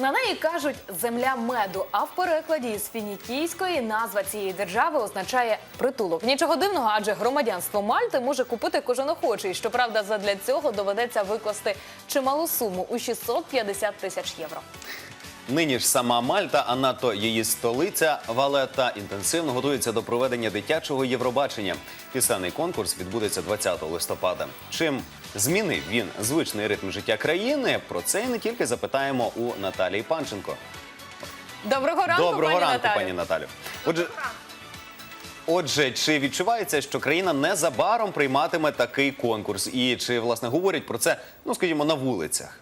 На неї кажуть земля меду. А в перекладі з фінікійської назва цієї держави означає притулок. Нічого дивного, адже громадянство Мальти може купити кожен охочий. Щоправда, задля цього доведеться викласти чималу суму у 650 тисяч євро. Нині ж сама Мальта, а надто її столиця Валета інтенсивно готується до проведення дитячого Євробачення. Пісенний конкурс відбудеться 20 листопада. Чим змінив він звичний ритм життя країни? Про це і не тільки запитаємо у Наталії Панченко. Доброго ранку, Доброго пані ранку, Наталю. пані Наталю. Отже, отже, чи відчувається, що країна незабаром прийматиме такий конкурс? І чи власне говорять про це, ну скажімо, на вулицях?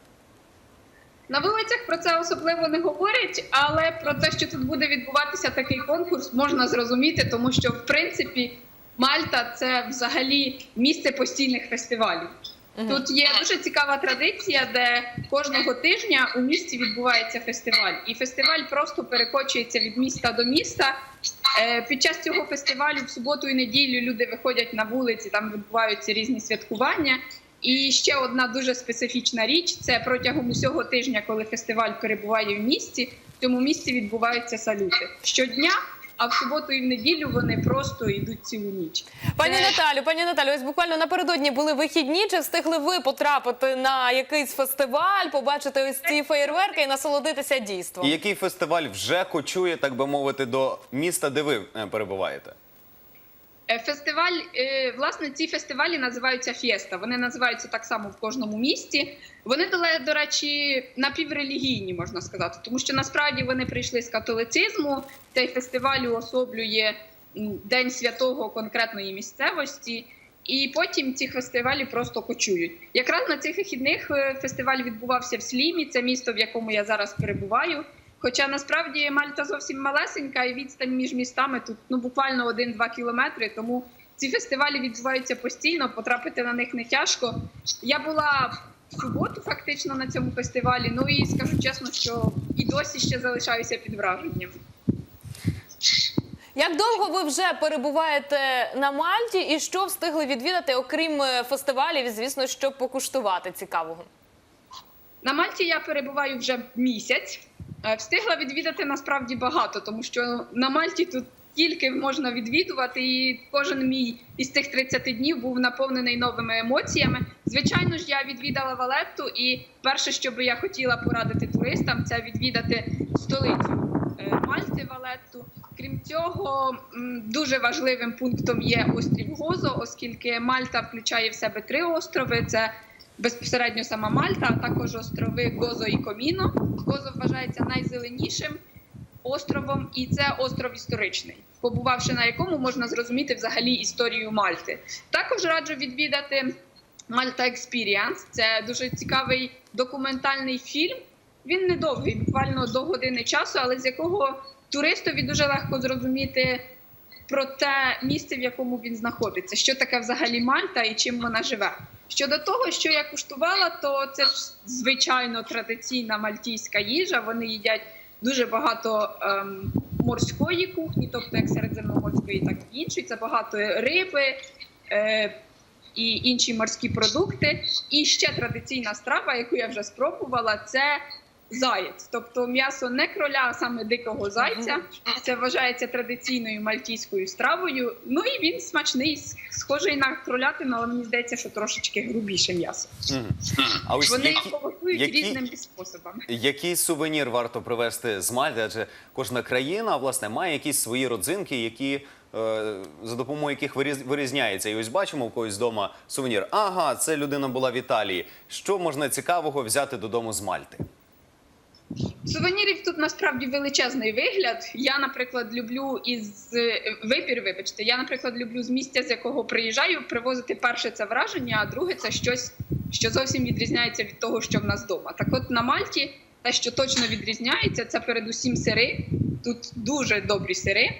На вулицях про це особливо не говорять, але про те, що тут буде відбуватися такий конкурс, можна зрозуміти, тому що в принципі Мальта це взагалі місце постійних фестивалів. Тут є дуже цікава традиція, де кожного тижня у місті відбувається фестиваль, і фестиваль просто перекочується від міста до міста. Е, Під час цього фестивалю в суботу і неділю люди виходять на вулиці, там відбуваються різні святкування. І ще одна дуже специфічна річ: це протягом усього тижня, коли фестиваль перебуває в місті, в цьому місті відбуваються салюти щодня. А в суботу і в неділю вони просто йдуть цілу ніч. Пані Це- Наталю, пані Наталю, ось буквально напередодні були вихідні. Чи встигли ви потрапити на якийсь фестиваль, побачити ось ці феєрверки і насолодитися дійством? І який фестиваль вже кочує, так би мовити, до міста, де ви е, перебуваєте? Е, Фестиваль, е, власне, ці фестивалі називаються фєста. Вони називаються так само в кожному місті. Вони до, речі, напіврелігійні, можна сказати, тому що насправді вони прийшли з католицизму. Цей фестиваль уособлює День святого конкретної місцевості. І потім ці фестивалі просто кочують. Якраз на цих вихідних е, фестиваль відбувався в Слімі, це місто, в якому я зараз перебуваю. Хоча насправді Мальта зовсім малесенька, і відстань між містами тут ну буквально 1-2 кілометри. Тому ці фестивалі відбуваються постійно, потрапити на них не тяжко. Я була в суботу фактично на цьому фестивалі. Ну і скажу чесно, що і досі ще залишаюся під враженням. Як довго ви вже перебуваєте на Мальті, і що встигли відвідати, окрім е, фестивалів, і звісно, щоб покуштувати цікавого? На Мальті я перебуваю вже місяць. Е, Встигла відвідати насправді багато, тому що на Мальті тут тільки можна відвідувати, і кожен мій із цих 30 днів був наповнений новими емоціями. Звичайно ж, я відвідала Валетту, і перше, що би я хотіла порадити туристам, це відвідати столицю е, Мальти Валетту. Крім цього, дуже важливим пунктом є острів Гозо, оскільки Мальта включає в себе три острови: це безпосередньо сама Мальта, а також острови Гозо і Коміно. Гозо вважається найзеленішим островом, і це остров історичний, побувавши на якому можна зрозуміти взагалі історію Мальти. Також раджу відвідати Мальта Experience. Це дуже цікавий документальний фільм. Він недовгий, буквально до години часу, але з якого туристові дуже легко зрозуміти про те місце, в якому він знаходиться, що таке взагалі Мальта і чим вона живе. Щодо того, що я куштувала, то це ж звичайно традиційна мальтійська їжа. Вони їдять дуже багато ем, морської кухні, тобто як середземноморської, так і іншої. Це багато риби. Е, і інші морські продукти. І ще традиційна страва, яку я вже спробувала, це заєць, тобто м'ясо не кроля, а саме дикого зайця. Це вважається традиційною мальтійською стравою. Ну і він смачний, схожий на кролятину, але мені здається, що трошечки грубіше м'ясо. А ось Вони які, готують які- різними способами. який сувенір варто привезти з Мальти? Адже кожна країна власне має якісь свої родзинки, які е, за допомогою яких виріз- вирізняється. І ось бачимо в когось вдома сувенір. Ага, це людина була в Італії. Що можна цікавого взяти додому з Мальти? Сувенірів тут насправді величезний вигляд. Я, наприклад, люблю із е, вибір. Вибачте, я, наприклад, люблю з місця, з якого приїжджаю, привозити перше це враження, а друге це щось, що зовсім відрізняється від того, що в нас вдома. Так, от на Мальті, те, що точно відрізняється, це передусім сири. Тут дуже добрі сири.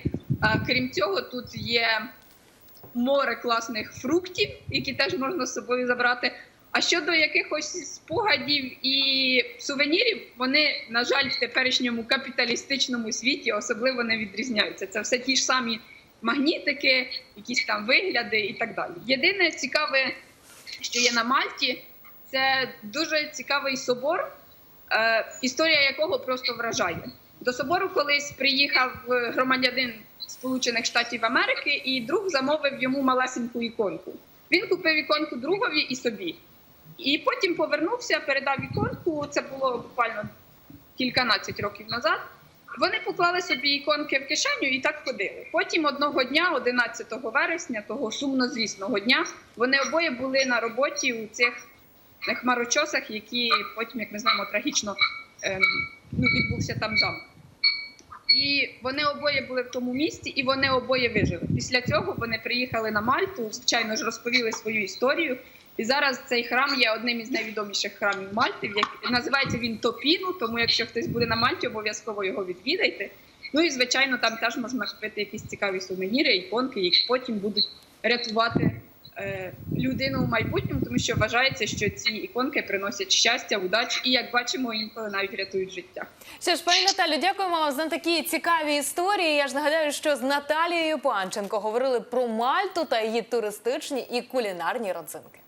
А, крім цього, тут є море класних фруктів, які теж можна з собою забрати. А щодо якихось спогадів і сувенірів, вони, на жаль, в теперішньому капіталістичному світі особливо не відрізняються. Це все ті ж самі магнітики, якісь там вигляди і так далі. Єдине цікаве, що є на Мальті, це дуже цікавий собор. е, історія якого просто вражає. До собору колись приїхав е, громадянин Сполучених Штатів Америки, і друг замовив йому малесеньку іконку. Він купив іконку другові і собі. І потім повернувся, передав іконку. Це було буквально кільканадцять років назад. Вони поклали собі іконки в кишеню і так ходили. Потім одного дня, 11 вересня, того сумнозвісного дня, вони обоє були на роботі у цих хмарочосах, які потім, як ми знаємо, трагічно ем, ну, відбувся там замок. І вони обоє були в тому місці, і вони обоє вижили. Після цього вони приїхали на Мальту, звичайно ж, розповіли свою історію. І зараз цей храм є одним із найвідоміших храмів Мальти. як- Називається він Топіну, тому якщо хтось буде на Мальті, обов'язково його відвідайте. Ну і звичайно, там теж можна купити якісь цікаві сувеніри, іконки, які потім будуть рятувати людину в майбутньому, тому що вважається, що ці іконки приносять щастя, удачу, і як бачимо, інколи навіть рятують життя. Що ж, пані Наталю, дякуємо вам за такі цікаві історії. Я ж нагадаю, що з Наталією Панченко говорили про Мальту та її туристичні і кулінарні родзинки.